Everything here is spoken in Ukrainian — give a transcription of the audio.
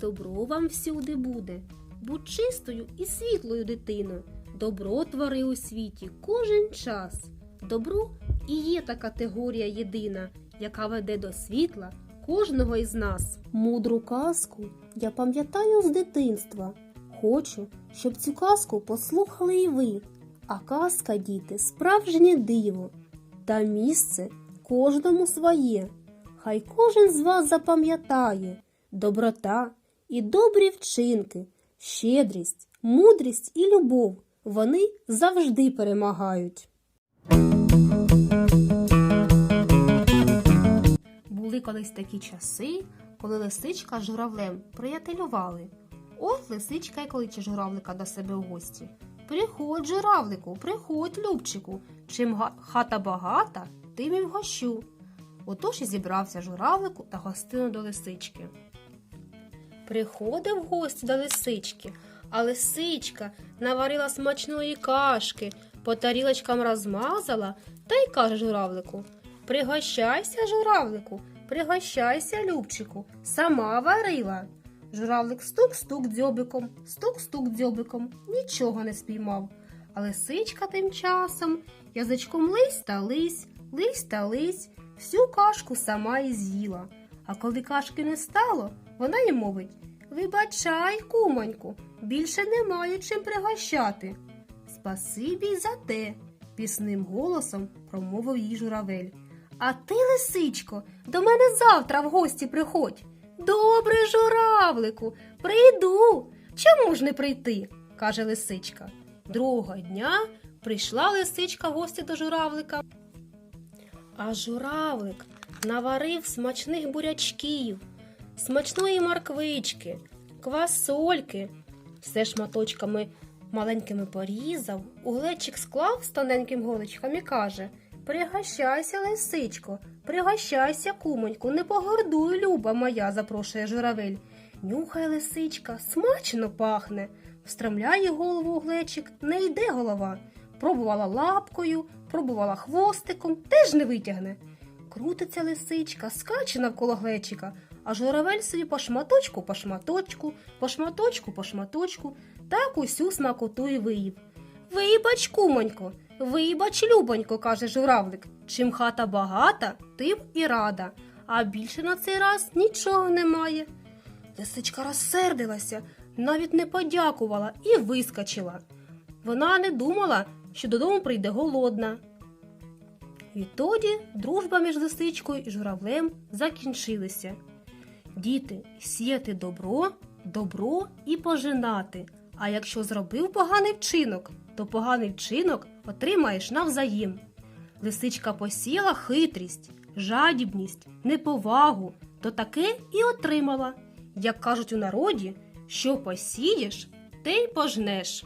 добро вам всюди буде. Будь чистою і світлою дитиною. Добро твори у світі кожен час. Добро і є та категорія єдина, яка веде до світла кожного із нас. Мудру казку я пам'ятаю з дитинства. Хочу, щоб цю казку послухали і ви. А казка, діти, справжнє диво, та місце кожному своє. Хай кожен з вас запам'ятає доброта і добрі вчинки, щедрість, мудрість і любов. Вони завжди перемагають. Були колись такі часи, коли лисичка з журавлем приятелювали. От лисичка й кличе журавлика до себе в гості. Приходь, журавлику, приходь, любчику. Чим хата багата, тим і вгощу. Отож і зібрався журавлику та гостину до лисички. Приходив в гості до лисички, а лисичка наварила смачної кашки, по тарілочкам розмазала та й каже журавлику: Пригощайся, журавлику, пригощайся, любчику, сама варила. Журавлик стук-стук дзьобиком, стук-стук дзьобиком, нічого не спіймав. А лисичка тим часом язичком лись та лись, лись та лись, всю кашку сама і з'їла. А коли кашки не стало, вона й мовить Вибачай, кумоньку, більше немає чим пригощати. Спасибі й за те, пісним голосом промовив їй журавель. А ти, лисичко, до мене завтра в гості приходь. Добре, журавлику, прийду. Чому ж не прийти? каже лисичка. Другого дня прийшла лисичка в гості до журавлика. А журавлик наварив смачних бурячків, смачної морквички, квасольки, все шматочками маленькими порізав, у глечик склав з тоненьким голичком і каже Пригощайся, лисичко, пригощайся, кумоньку, не погордуй, люба моя, запрошує журавель. Нюхає лисичка, смачно пахне. Встромляє голову у глечик, не йде голова. Пробувала лапкою, пробувала хвостиком, теж не витягне. Крутиться лисичка, скаче навколо глечика, а журавель собі по шматочку, по шматочку, по шматочку, по шматочку, так усю смакоту і виїв. Вибач, кумонько, вибач, любонько, каже журавлик. Чим хата багата, тим і рада, а більше на цей раз нічого немає. Лисичка розсердилася, навіть не подякувала і вискочила. Вона не думала, що додому прийде голодна. Відтоді дружба між лисичкою і журавлем закінчилася. Діти, сіяти добро, добро і пожинати. А якщо зробив поганий вчинок, то поганий вчинок отримаєш навзаєм. Лисичка посіяла хитрість, жадібність, неповагу, то таке і отримала. Як кажуть у народі, що посієш, те й пожнеш.